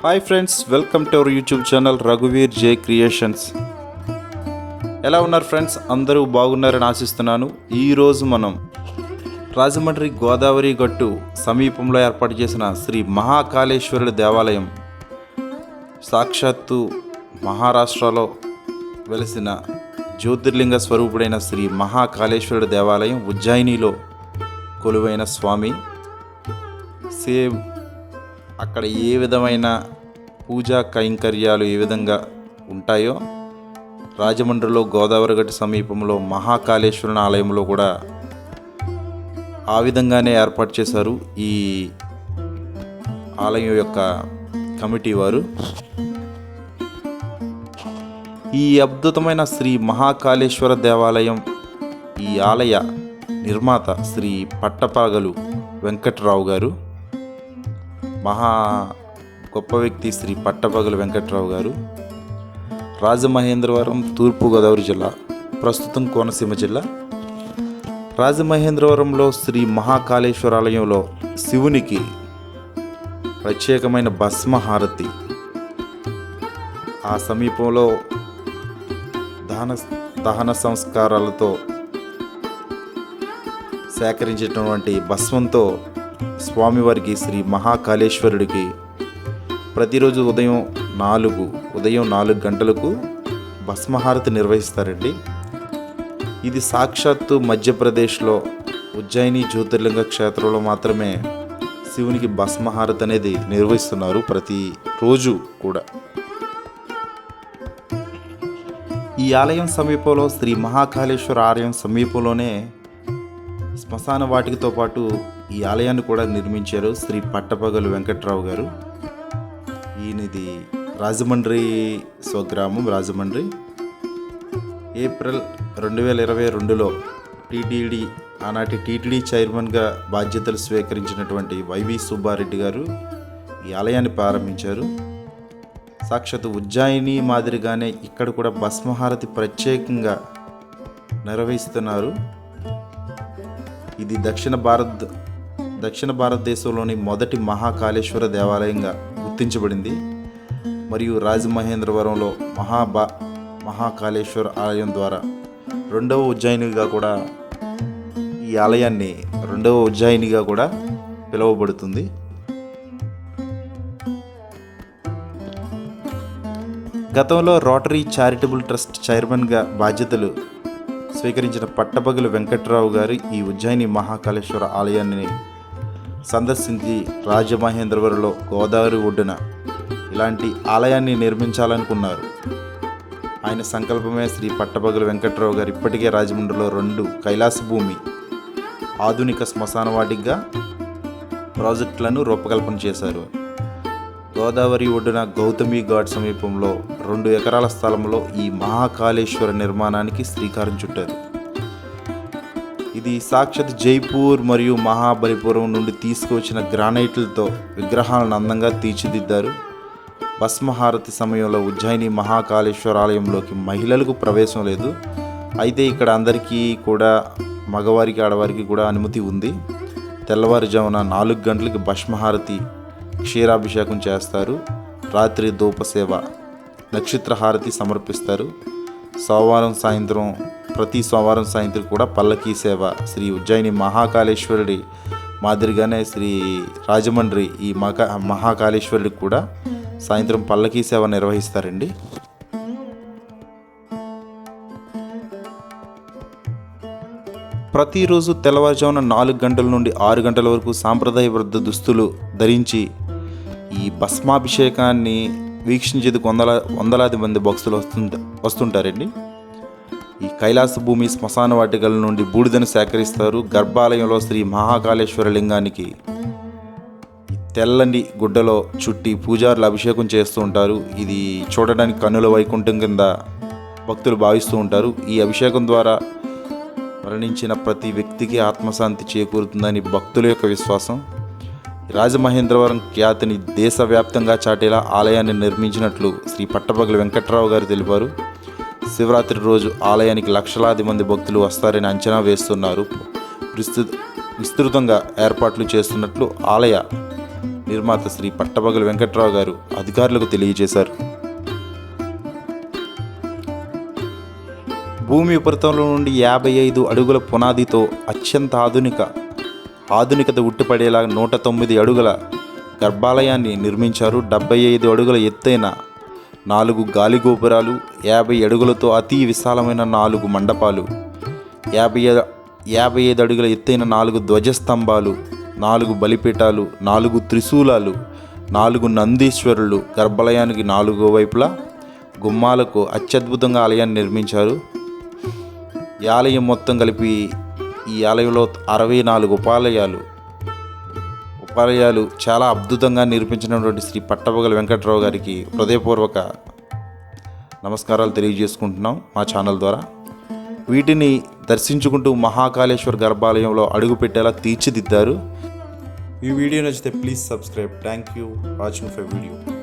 Hi friends welcome to our YouTube channel రఘువీర్ J creations ఎలా ఉన్నారు friends అందరూ బాగున్నారని ఆశిస్తున్నాను. ఈరోజు మనం రాజమండ్రి గోదావరి గట్టు సమీపంలో ఏర్పాటు చేసిన శ్రీ మహాకాళేశ్వరుడి దేవాలయం సాక్షాత్తు మహారాష్ట్రలో వెలిసిన జ్యోతిర్లింగ స్వరూపుడైన శ్రీ మహాకాళేశ్వరుడి దేవాలయం ఉజ్జయినిలో కొలువైన స్వామి. సేమ్ అక్కడ ఏ విధమైన పూజా కైంకర్యాలు ఏ విధంగా ఉంటాయో రాజమండ్రిలో గోదావరి గట్టి సమీపంలో మహాకాళేశ్వరుని ఆలయంలో కూడా ఆ విధంగానే ఏర్పాటు చేశారు ఈ ఆలయం యొక్క కమిటీ వారు. ఈ అద్భుతమైన శ్రీ మహాకాళేశ్వర దేవాలయం ఈ ఆలయ నిర్మాత శ్రీ పట్టపాగలు వెంకట్రావు గారు మహా గొప్ప వ్యక్తి శ్రీ పట్టపగలు వెంకట్రావు గారు. రాజమహేంద్రవరం తూర్పుగోదావరి జిల్లా ప్రస్తుతం కోనసీమ జిల్లా. రాజమహేంద్రవరంలో శ్రీ మహాకాళేశ్వర ఆలయంలో శివునికి ప్రత్యేకమైన భస్మహారతి. ఆ సమీపంలో దహన దహన సంస్కారాలతో సేకరించినటువంటి భస్మంతో స్వామివారికి శ్రీ మహాకాళేశ్వరుడికి ప్రతిరోజు ఉదయం నాలుగు ఉదయం నాలుగు గంటలకు భస్మహారతి నిర్వహిస్తారండి. ఇది సాక్షాత్తు మధ్యప్రదేశ్లో ఉజ్జయిని జ్యోతిర్లింగ క్షేత్రంలో మాత్రమే శివునికి భస్మహారతి అనేది నిర్వహిస్తున్నారు ప్రతి రోజు కూడా. ఈ ఆలయం సమీపంలో శ్రీ మహాకాళేశ్వర ఆలయం సమీపంలోనే శ్మశాన వాటికతో పాటు ఈ ఆలయాన్ని కూడా నిర్మించారు శ్రీ పట్టపగలు వెంకట్రావు గారు. ఈయనది రాజమండ్రి స్వగ్రామం రాజమండ్రి. ఏప్రిల్ రెండు వేల ఇరవై రెండులో టీటీడీ ఆనాటి టీటీడీ చైర్మన్గా బాధ్యతలు స్వీకరించినటువంటి వైవి సుబ్బారెడ్డి గారు ఈ ఆలయాన్ని ప్రారంభించారు. సాక్షాత్ ఉజ్జాయిని మాదిరిగానే ఇక్కడ కూడా భస్మహారతి ప్రత్యేకంగా నిర్వహిస్తున్నారు. ఇది దక్షిణ భారత్ దక్షిణ భారతదేశంలోని మొదటి మహాకాళేశ్వర దేవాలయంగా గుర్తించబడింది. మరియు రాజమహేంద్రవరంలో మహాబా మహాకాళేశ్వర ఆలయం ద్వారా రెండవ ఉజ్జయినిగా కూడా ఈ ఆలయాన్ని రెండవ ఉజ్జాయినిగా కూడా పిలువబడుతుంది. గతంలో రోటరీ చారిటబుల్ ట్రస్ట్ చైర్మన్గా బాధ్యతలు స్వీకరించిన పట్టపగలు వెంకట్రావు గారు ఈ ఉజ్జయిని మహాకాళేశ్వర ఆలయాన్ని సందర్శించి రాజమహేంద్రవరంలో గోదావరి ఒడ్డున ఇలాంటి ఆలయాన్ని నిర్మించాలనుకున్నారు. ఆయన సంకల్పమే శ్రీ పట్టపగలు వెంకట్రావు గారు ఇప్పటికే రాజమండ్రిలో రెండు కైలాస భూమి ఆధునిక శ్మశాన వాటిగా ప్రాజెక్టులను రూపకల్పన చేశారు. గోదావరి ఒడ్డున గౌతమి ఘాట్ సమీపంలో రెండు ఎకరాల స్థలంలో ఈ మహాకాళేశ్వర నిర్మాణానికి శ్రీకారం చుట్టారు. ఇది సాక్షాత్ జైపూర్ మరియు మహాబలిపురం నుండి తీసుకువచ్చిన గ్రానైట్లతో విగ్రహాలను అందంగా తీర్చిదిద్దారు. భస్మహారతి సమయంలో ఉజ్జయిని మహాకాళేశ్వర ఆలయంలోకి మహిళలకు ప్రవేశం లేదు. అయితే ఇక్కడ అందరికీ కూడా మగవారికి ఆడవారికి కూడా అనుమతి ఉంది. తెల్లవారుజామున నాలుగు గంటలకి భస్మహారతి క్షీరాభిషేకం చేస్తారు. రాత్రి ధూపసేవ నక్షత్ర హారతి సమర్పిస్తారు. సోమవారం సాయంత్రం ప్రతి సోమవారం సాయంత్రం కూడా పల్లకీ సేవ. శ్రీ ఉజ్జయిని మహాకాళేశ్వరుడి మాదిరిగానే శ్రీ రాజమండ్రి ఈ మహా మహాకాళేశ్వరుడికి కూడా సాయంత్రం పల్లకీ సేవ నిర్వహిస్తారండి. ప్రతిరోజు తెల్లవారుజామున నాలుగు గంటల నుండి ఆరు గంటల వరకు సాంప్రదాయబద్ధ దుస్తులు ధరించి ఈ భస్మాభిషేకాన్ని వీక్షించేందుకు వందల వందలాది మంది భక్తులు వస్తుంట వస్తుంటారండి. ఈ కైలాస భూమి శ్మశాన వాటికల నుండి బూడిదను సేకరిస్తారు. గర్భాలయంలో శ్రీ మహాకాళేశ్వర లింగానికి తెల్లని గుడ్డలో చుట్టి పూజారులు అభిషేకం చేస్తూ ఉంటారు. ఇది చూడడానికి కన్నుల వైకుంఠం కింద భక్తులు భావిస్తూ ఉంటారు. ఈ అభిషేకం ద్వారా మరణించిన ప్రతి వ్యక్తికి ఆత్మశాంతి చేకూరుతుందని భక్తుల యొక్క విశ్వాసం. రాజమహేంద్రవరం ఖ్యాతిని దేశవ్యాప్తంగా చాటేలా ఆలయాన్ని నిర్మించినట్లు శ్రీ పట్టపగలి వెంకట్రావు గారు తెలిపారు. శివరాత్రి రోజు ఆలయానికి లక్షలాది మంది భక్తులు వస్తారని అంచనా వేస్తున్నారు. విస్తృ విస్తృతంగా ఏర్పాట్లు చేస్తున్నట్లు ఆలయ నిర్మాత శ్రీ పట్టపగలు వెంకట్రావు గారు అధికారులకు తెలియజేశారు. భూమి ఉపరితలంలో నుండి యాభై ఐదు అడుగుల పునాదితో అత్యంత ఆధునిక ఆధునికత ఉట్టిపడేలా నూట తొమ్మిది అడుగుల గర్భాలయాన్ని నిర్మించారు. డెబ్బై ఐదు అడుగుల ఎత్తైన నాలుగు గాలి గోపురాలు యాభై అడుగులతో అతి విశాలమైన నాలుగు మండపాలు యాభై యాభై ఐదు అడుగుల ఎత్తైన నాలుగు ధ్వజస్తంభాలు నాలుగు బలిపీఠాలు నాలుగు త్రిశూలాలు నాలుగు నందీశ్వరులు గర్భాలయానికి నాలుగో వైపులా గుమ్మాలకు అత్యద్భుతంగా ఆలయాన్ని నిర్మించారు. ఈ ఆలయం మొత్తం కలిపి ఈ ఆలయంలో అరవై నాలుగు ఉపాలయాలు. ఉపాలయాలు చాలా అద్భుతంగా నిర్మించినటువంటి శ్రీ పట్టపగల వెంకట్రావు గారికి హృదయపూర్వక నమస్కారాలు తెలియజేసుకుంటున్నాం మా ఛానల్ ద్వారా. వీటిని దర్శించుకుంటూ మహాకాళేశ్వర గర్భాలయంలో అడుగు పెట్టేలా తీర్చిదిద్దారు. ఈ వీడియో నచ్చితే please subscribe. Thank you watching for video.